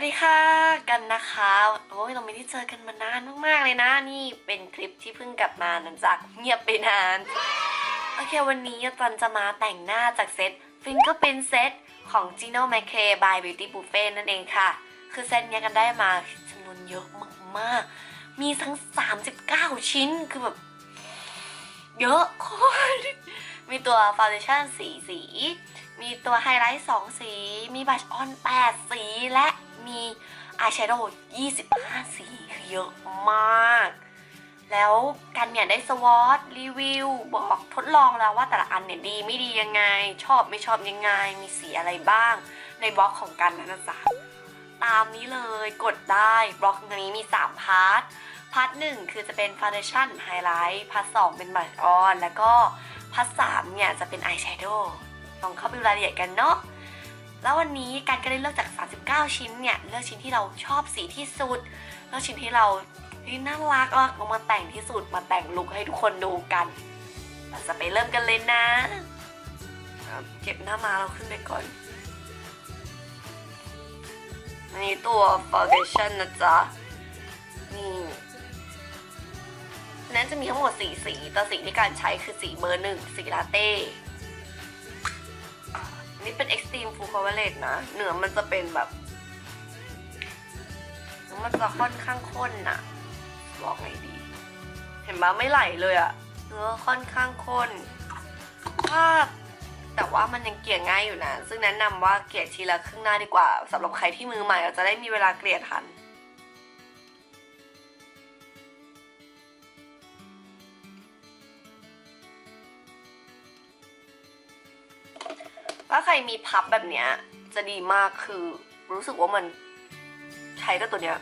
วัสดีค่ะกันนะคะโอ้ยเราไม่ได้เจอกันมานานมากๆเลยนะ นี่เป็นคลิปที่เพิ่งกลับมาหลังจากเงียบไปนานโอเควันนี้จันจะมาแต่งหน้าจากเซตฟิงก็เป็นเซตของ Gino m a c r a e by Beauty Buffet นั่นเองค่ะ คือเซตเนี้ยกันได้มาจำนวนเยอะมากๆ มีทั้ง 39 ชิ้นคือแบบ เยอะโคตรมีตัวฟ u n เดชั่นสีสี มีตัวไฮไลท์ 2 สี มีบัชออน 8 สีและ มีอายแชโดว์25 สีคือเยอะมาก แล้วกันเนี่ยได้สวอตรีวิว บอกทดลองแล้วว่าแต่ละอันเนี่ยดีไม่ดียังไง ชอบไม่ชอบยังไง มีสีอะไรบ้าง ในบล็อกของกันนะจ๊ะตามนี้เลยกดได้บล็อกนี้มี 3 พาร์ท พาร์ทหนึ่งคือจะเป็นฟ u n เดชั่นไฮไลท์พาร์ทสองเป็นบัชออน แล้วก็พาร์ทสามเนี่ยจะเป็นอายแชโดว์ลองเข้าไปดูรายละเอียดกันเนาะ แล้ววันนี้การก็ได้เลือกจาก 39 ชิ้นเนี่ย เลือกชิ้นที่เราชอบสีที่สุด เลือกชิ้นที่เราที่น่ารักแล้วเอามาแต่งที่สุด มาแต่งลุคให้ทุกคนดูกัน เราจะไปเริ่มกันเลยนะอะเก็บหน้ามาเราขึ้นไปก่อน อันนี้ตัว foundation นะจ๊ะ นี่นั้นจะมีทั้งหมดสีสี แต่สีที่การใช้คือสีเบอร์หนึ่ง สีลาเต้ นี่เป็น extreme full coverage นะ เนื้อมันจะเป็นแบบมันจะค่อนข้างข้นน่ะ บอกไงดี เห็นปะไม่ไหลเลยอะเนื้อค่อนข้างข้นถ้าแต่ว่ามันยังเกลี่ยง่ายอยู่นะ ซึ่งแนะนำว่าเกลี่ยทีละครึ่งหน้าดีกว่าสำหรับใครที่มือใหม่เราจะได้มีเวลาเกลี่ยทัน มีพับแบบเนี้ย จะดีมากคือ รู้สึกว่ามันใช้กับตัวเนี้ย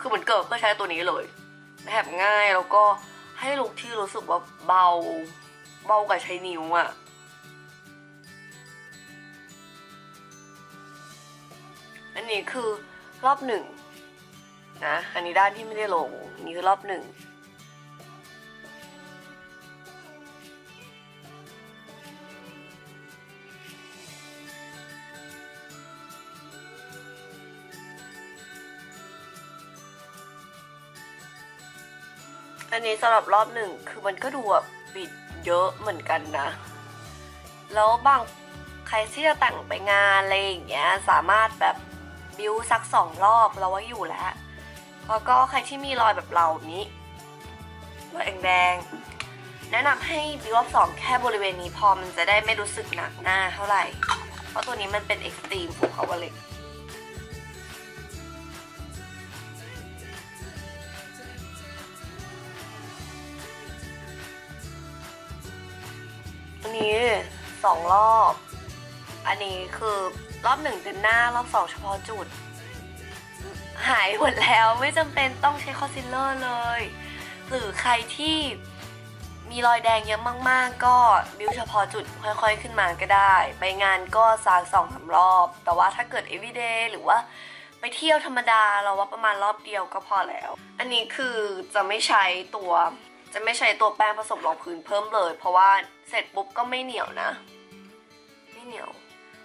คือเหมือนเกิดเพื่อใช้ตัวนี้เลยแบบง่ายแล้วก็ให้ลุกที่รู้สึกว่าเบา เบากว่าใช้นิ้วอะ่ะอันนี้คือรอบหนึ่งนะ อันนี้ด้านที่ไม่ได้ลง นี่คือรอบหนึ่ง อันนี้สำหรับรอบหนึ่งคือมันก็ดูแบบบิดเยอะเหมือนกันนะ แล้วบางใครที่จะแต่งไปงานอะไรอย่างเงี้ยสามารถแบบบิวสักสองรอบเราว่าอยู่แล้วแล้วก็ใครที่มีรอยแบบเรานี้รอยแดงแนะนำให้บิวรอบสองแค่บริเวณนี้พอมันจะได้ไม่รู้สึกหนักหน้าเท่าไหร่ เพราะตัวนี้มันเป็น extreme full coverage อัน นี้สองรอบ อันนี้คือรอบหนึ่งเป็นหน้ารอบสองเฉพาะจุด หายหมดแล้วไม่จำเป็นต้องใช้คอนซีลเลอร์เลย หรือใครที่มีรอยแดงเยอะมาก ๆ ก็บิวเฉพาะจุดค่อย ๆ ขึ้นมาก็ได้ ไปงานก็สากสองสารอบ แต่ว่าถ้าเกิด everyday หรือว่าไปเที่ยวธรรมดาเราว่าประมาณรอบเดียวก็พอแล้ว อันนี้คือจะไม่ใช้ตัว จะไม่ใช้ตัวแป้งผสมรองพื้นเพิ่มเลย เพราะว่าเสร็จปุ๊บก็ไม่เหนียวนะ ไม่เหนียว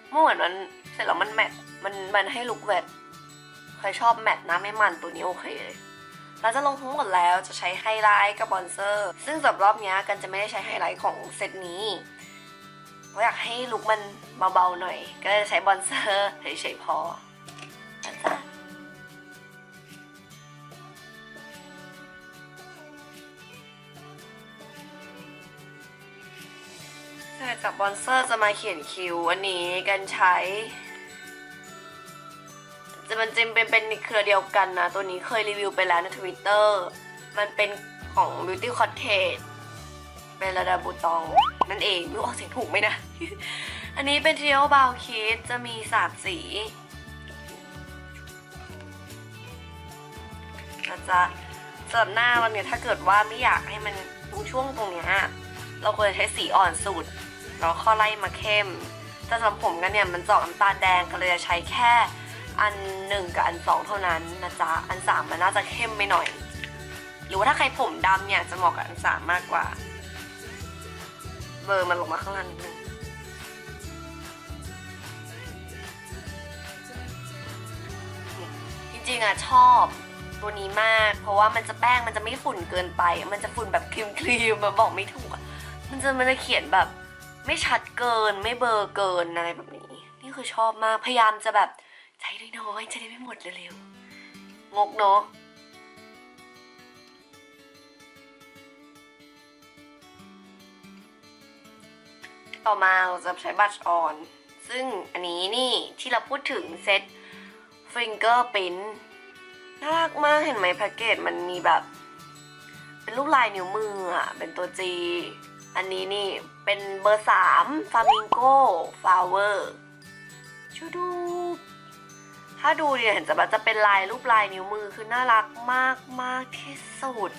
เมื่อเหมือนมันเสร็จแล้วมันแมทมันมันให้ลุกแวดใครชอบแมทนะไม่มันตัวนี้โอเคเลยเราจะลงทั้งหมดแล้วจะใช้ไฮไลท์กับบอนเซอร์ ซึ่งสำหรับรอบนี้กันจะไม่ได้ใช้ไฮไลท์ของเซตนี้เพราะอยากให้ลุกมันเบาๆหน่อย ก็เลยจะใช้บอนเซอร์เฉยๆพอ กบอนเซอร์จะมาเขียนคิวอันนี้กันใช้ จะมันจะเป็นเป็นเครือเดียวกันนะ ตัวนี้เคยรีวิวไปแล้วในทวิตเตอร์มันเป็นของ Beauty Cottage เป็นระดับบูตอง นั่นเองไม่รู้ออกเสียงถูกไหมนะ อันนี้เป็น Trio b o w Kit จะมีสามสีนะจ๊ะสำหรับหน้าวันเนี้ยถ้าเกิดว่าไม่อยากให้มันตรงช่วงตรงเนี้ยเราควรจะใช้สีอ่อนสุด แล้วข้อไล่มาเข้มแต่สำหรับผมกันเนี่ยมันจะอกน้ำตาลแดงก็เลยจะใช้แค่อันหนึ่งกับอันสองเท่านั้นนะจ๊ะอันสามมันน่าจะเข้มไปหน่อย หรือว่าถ้าใครผมดำเนี่ยจะเหมาะกับอันสามมากกว่า เบอร์มันลงมาข้างล่างนิดนึงนริงๆอะชอบตัวนี้มาก เพราะว่ามันจะแป้งมันจะไม่ฝุ่นเกินไป มันจะฝุ่นแบบครีมครีมแบบบอกไม่ถูกมันจะมันจะเขียนแบบ ไม่ชัดเกินไม่เบลอร์เกินอะไรแบบนี้ นี่คือชอบมากพยายามจะแบบใช้น้อยๆจะได้ไม่หมดเร็วๆงกเนาะต่อมาเราจะใช้บัตรออน ซึ่งอันนี้นี่ที่เราพูดถึงเซต Fingerprint น่ารักมากเห็นไหมแพ็กเกจมันมีแบบ เป็นรูปลายนิ้วมืออะ เป็นตัว G อันนี้นี่เป็นเบอร์สามฟามิงโกฟลาเวอร์ชูดู ถ้าดูเนี่ยเห็นจะแบบจะเป็นลายรูปลายนิ้วมือคือน่ารักมากมากที่สุด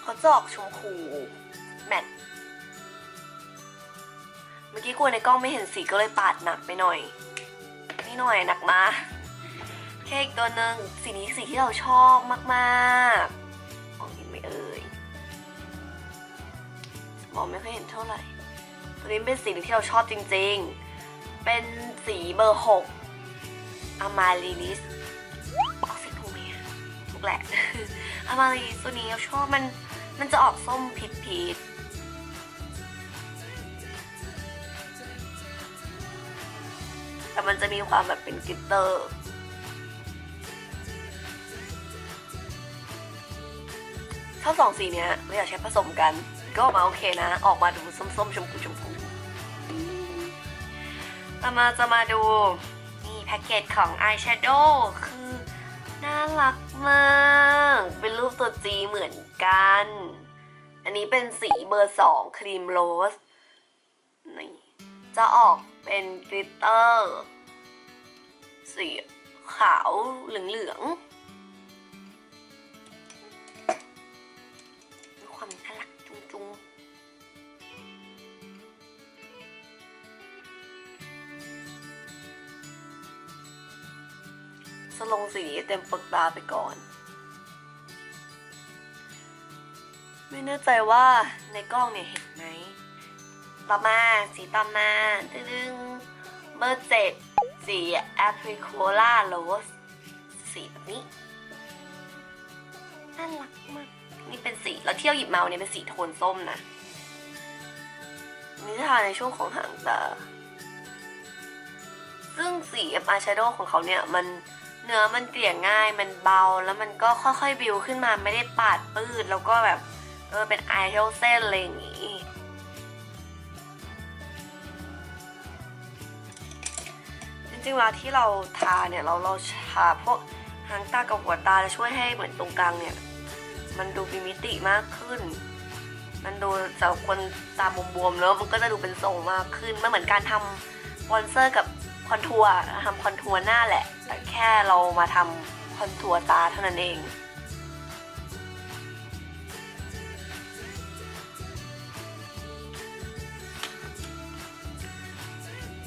เขาจะออกชมพูแมทเมื่อกี้กลัวในกล้องไม่เห็นสีก็เลยปาดหนักไปหน่อย หน่อยหนักมาเค้กตัวหนึ่งสีนี้สีที่เราชอบมากๆมองเห็นไหมเอ่ยมองไม่ค่อยเห็นเท่าไหร่ ตัวนี้เป็นสีที่เราชอบจริงๆ เป็นสีเบอร์หกอามาลิลิสออกสีถูกไหมถูกแหละอามาลิลิสตัวนี้เราชอบมันมันจะออกส้มผิดผิดๆ แต่มันจะมีความแบบเป็นกลิตเตอร์ชอบสองสีเนี้ยเราอยากใช้ผสมกัน ก็ออกมาโอเคนะ ออกมาดูส้มๆชมพูชมพูต่อมาจะมาดูนี่แพ็กเกจของอายแชโดว์คือน่ารักมาก เป็นรูปตัวจีเหมือนกัน อันนี้เป็นสีเบอร์สองครีมโรส จะออกเป็นกลิตเตอร์ สีขาวเหลืองๆมีความน่ารักจุงๆสลงสีเต็มปึกตาไปก่อน ไม่แน่ใจว่าในกล้องเนี่ยเห็นไหม ต่อมาสีต่อมาตึ้งเบอร์เจ็ดสีแอปริโคล่าโรสสีแบบนี้น่ารักมากนี่เป็นสีแล้วเที่ยวหยิบเมาเนี่ยเป็นสีโทนส้มนะนี่ทาในช่วงของหางตาซึ่งสีอายแชโดว์ของเขาเนี่ยมันเนื้อมันเกลี่ยง่ายมันเบาแล้วมันก็ค่อยๆบิวขึ้นมาไม่ได้ปาดปืดแล้วก็แบบเออเป็นไอเทลเส้นอะไรอย่างงี้ ริงๆเวลาที่เราทาเนี่ยเราเราทาพวกหางตากับหัวตาจะช่วยให้เหมือนตรงกลางเนี่ย มันดูมีมิติมากขึ้น มันดูจากคนตาบวมๆเนอะมันก็จะดูเป็นทรงมากขึ้นไม่เหมือนการทำคอนเซอร์กับคอนทัวร์ทำคอนทัวร์หน้าแหละ แต่แค่เรามาทำคอนทัวร์ตาเท่านั้นเอง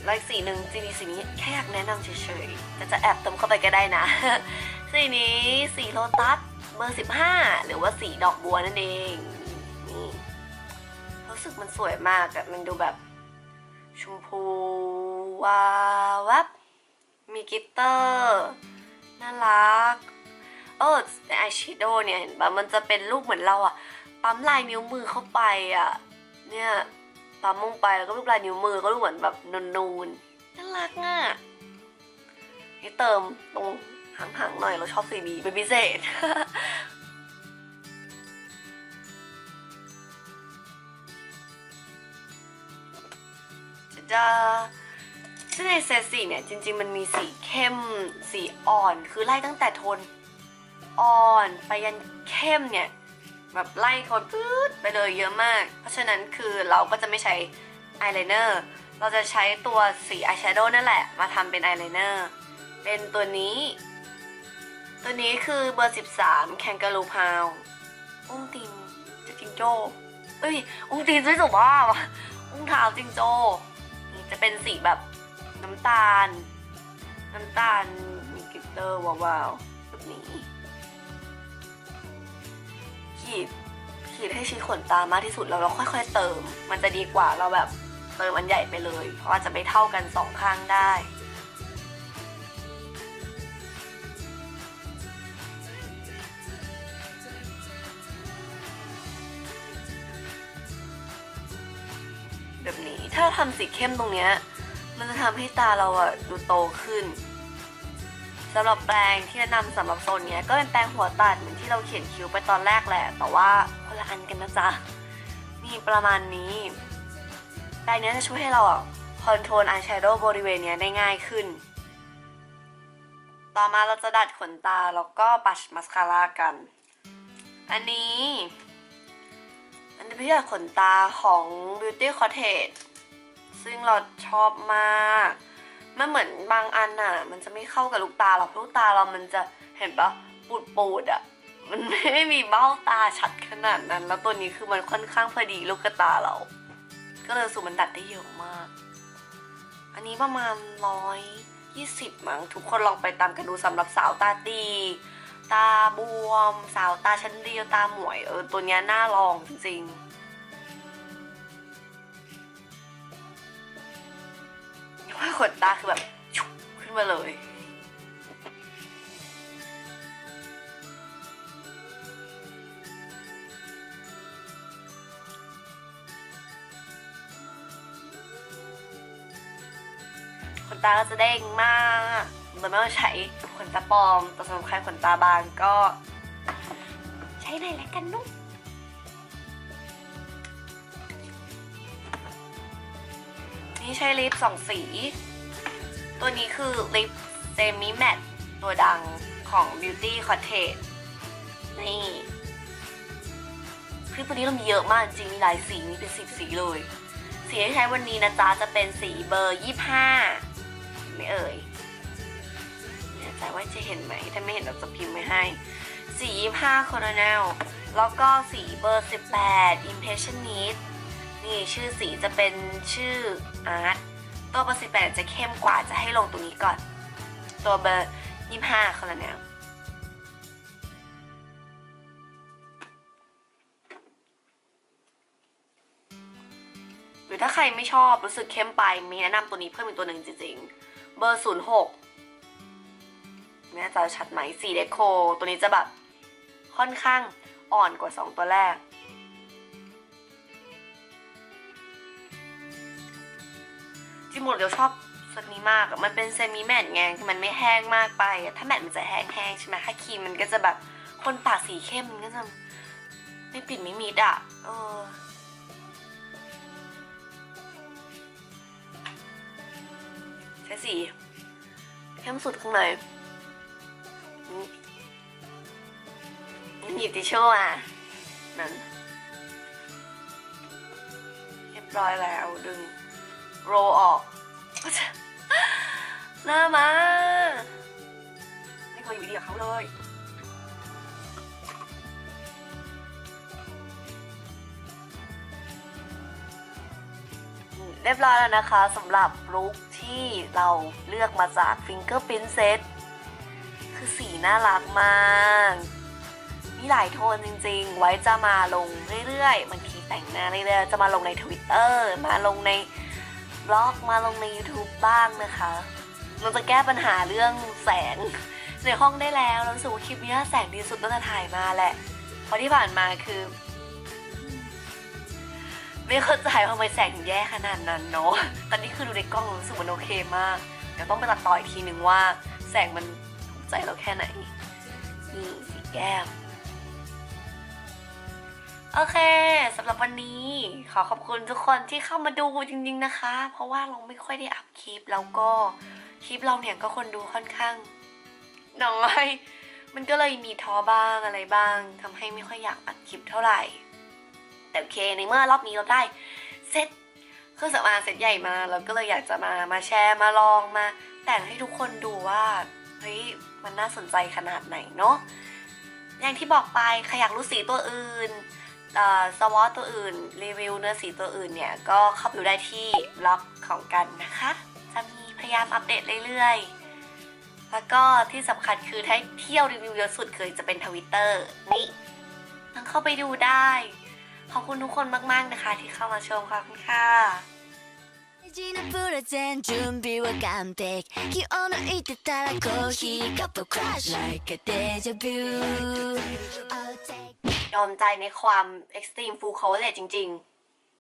แล้วอีกสีหนึ่งจริงๆสีนี้แค่อยากแนะนำเฉยๆแต่จะแอบเติมเข้าไปก็ได้นะ สีนี้สีโลตัสเบอร์สิบห้าหรือว่าสีดอกบัวนั่นเองนี่รู้สึกมันสวยมากอะมันดูแบบชมพูวาวับ มีกิตเตอร์น่ารักเออในอายแชโดว์เนี่ยเห็นปะมันจะเป็นรูปเหมือนเราอะปั๊มลายนิ้วมือเข้าไปอะเนี่ย ปั๊มลงไปแล้วก็รูปลายนิ้วมือก็ดูเหมือนแบบนูนๆน่ารักอะนี่เติมตรงหางๆหน่อยเราชอบสีนี้เป็นพิเศษจะซึ่งในเซตสีเนี่ยจริง ๆ มันมีสีเข้มสีอ่อนคือไล่ตั้งแต่โทนอ่อนไปยันเข้มเนี่ย แบบไล่โทนปื๊ดไปเลยเยอะมาก เพราะฉะนั้นคือเราก็จะไม่ใช้อายไลเนอร์เราจะใช้ตัวสีอายแชโดว์นั่นแหละมาทำเป็นอายไลเนอร์เป็นตัวนี้ ตัวนี้คือเบอร์ 13 แคนการูพาวอุ้งติงจะจิงโจ้เอ้ย อุ้งติงไม่สุภาพอะอุ้งเท้าจิงโจ้นี่จะเป็นสีแบบน้ำตาล น้ำตาลมีกลิตเตอร์วาวๆแบบนี้ ให้ชี้ขนตามากที่สุดแล้วเราค่อย ๆ เติม มันจะดีกว่าเราแบบเติมอันใหญ่ไปเลย เพราะว่าจะไม่เท่ากันสองข้างได้แบบนี้ถ้าทำสีเข้มตรงเนี้ย มันจะทำให้ตาเราอะดูโตขึ้น สำหรับแปรงที่แนะนำสำหรับโซนเนี้ยก็เป็นแปรงหัวตัดเหมือนที่เราเขียนคิ้วไปตอนแรกแหละ แต่ว่าคนละอันกันนะจ๊ะนี่ประมาณนี้แปรงนี้จะช่วยให้เราคอนโทรลอายแชโดว์บริเวณนี้ได้ง่ายขึ้น ต่อมาเราจะดัดขนตาแล้วก็ปัชมัสคาร่ากัน อันนี้อันนี้เป็นดัดขนตาของ Beauty Cottage ซึ่งเราชอบมาก มันเหมือนบางอันอะ มันจะไม่เข้ากับลูกตาหรอกลูกตาเรามันจะเห็นปะปูดปูดอะ มันไม่มีเบ้าตาชัดขนาดนั้น แล้วตัวนี้คือมันค่อนข้างพอดีลูกตาเรา ก็เลยสูมันดัดได้เยอะมาก อันนี้ประมาณร้อยยี่สิบมั้งทุกคนลองไปตามกันดูสำหรับสาวตาตีตาบวม สาวตาชั้นเดียวตาหมวยเออตัวเนี้ยน่าลองจริงๆ ว่าขนตาคือแบบชุบขึ้นมาเลย ขนตาก็จะเด้งมากโดยไม่ต้องใช้ขนตาปลอมแต่สำหรับใครขนตาบางก็ ใช้หน่อยละกันนุ๊ก นี่ใช้ลิปสองสี ตัวนี้คือลิปเซมิแมตตัวดังของ Beauty Cottage นี่คลิปตัวนี้เรามีเยอะมากจริงมีหลายสีมีเป็นสิบสีเลย สีที่ใช้วันนี้นะจ๊ะจะเป็นสีเบอร์25ไม่เอ่ยไม่แน่ใจว่าจะเห็นไหม ถ้าไม่เห็นเราจะพิมพ์ไว้ให้ สี25 Coronel แล้วก็สีเบอร์18 Impressionist นี่ชื่อสีจะเป็นชื่อ Art ตัวเบอร์ 18 จะเข้มกว่าจะให้ลงตรงนี้ก่อน ตัวเบอร์ 25 Coronel หรือถ้าใครไม่ชอบรู้สึกเข้มไปมีแนะนำตัวนี้เพิ่มอีกตัวหนึ่งจริงๆ เบอร์ 06แม่จะชัดไหมสีเดโค ตัวนี้จะแบบค่อนข้างอ่อนกว่า 2 ตัวแรก ที่หมดเดี๋ยวชอบสกนี้มากอะมันเป็นเซมิแมตไงคือมันไม่แห้งมากไป ถ้าแมตมันจะแห้งๆใช่ไหมถ้าครีมมันก็จะแบบคนปากสีเข้มมันก็จะไม่ปิดไม่มิดอะเออใช้สีเข้มสุดข้างในอืมหยิบทิชชู่อะ นั่น เรียบร้อยแล้วดึง โรลออกหน้ามา ไม่เคยอยู่ดีกับเขาเลยเรียบร้อยแล้วนะคะสำหรับลุคที่เราเลือกมาจาก Fingerprint Set คือสีน่ารักมาก มีหลายโทนจริงๆ ไว้จะมาลงเรื่อยๆบางทีแต่งหน้าเรื่อยๆ จะมาลงใน Twitter มาลงใน บล็อกมาลงใน YouTube บ้างนะคะ เราจะแก้ปัญหาเรื่องแสงในห้องได้แล้วเรารู้สึกว่าคลิปนี้แสงดีสุดตั้งแต่ถ่ายมาแหละ เพราะที่ผ่านมาคือ ไม่เข้าใจว่าทำไมแสงแย่ขนาดนั้นเนาะ ตอนนี้คือดูในกล้องรู้สึกมันโอเคมาก เดี๋ยวต้องไปตัดต่ออีกทีนึงว่า แสงมันถูกใจเราแค่ไหนนี่สีแก้ม โอเคสำหรับวันนี้ขอขอบคุณทุกคนที่เข้ามาดูจริงๆนะคะ เพราะว่าเราไม่ค่อยได้อัพคลิปแล้วก็คลิปเราเนี่ยก็คนดูค่อนข้างน้อยมันก็เลยมีท้อบ้างอะไรบ้างทำให้ไม่ค่อยอยากอัดคลิปเท่าไหร่ แต่โอเคในเมื่อรอบนี้เราได้เซตเครื่องสำอางเซตใหญ่มาเราก็เลยอยากจะมามาแชร์มาลองมา แต่งให้ทุกคนดูว่าเฮ้ยมันน่าสนใจขนาดไหนเนาะอย่างที่บอกไปใครอยากรู้สีตัวอื่น สวอตตัวอื่น รีวิวเนื้อสีตัวอื่นเนี่ย ก็เข้าไปดูได้ที่บล็อกของกันนะคะ จะมีพยายามอัปเดตเรื่อยๆ แล้วก็ที่สำคัญคือถ้าเที่ยวรีวิวเยอะสุดเคยจะเป็นทวิตเตอร์นี่ทั้งเข้าไปดูได้ ขอบคุณทุกคนมากๆนะคะ ที่เข้ามาชมขอบคุณค่ะ準備は完璧気を抜いてたらコーヒーカップクラッシュ Like a deja vu ยอมใจในความ extreme full coverage จริง ๆ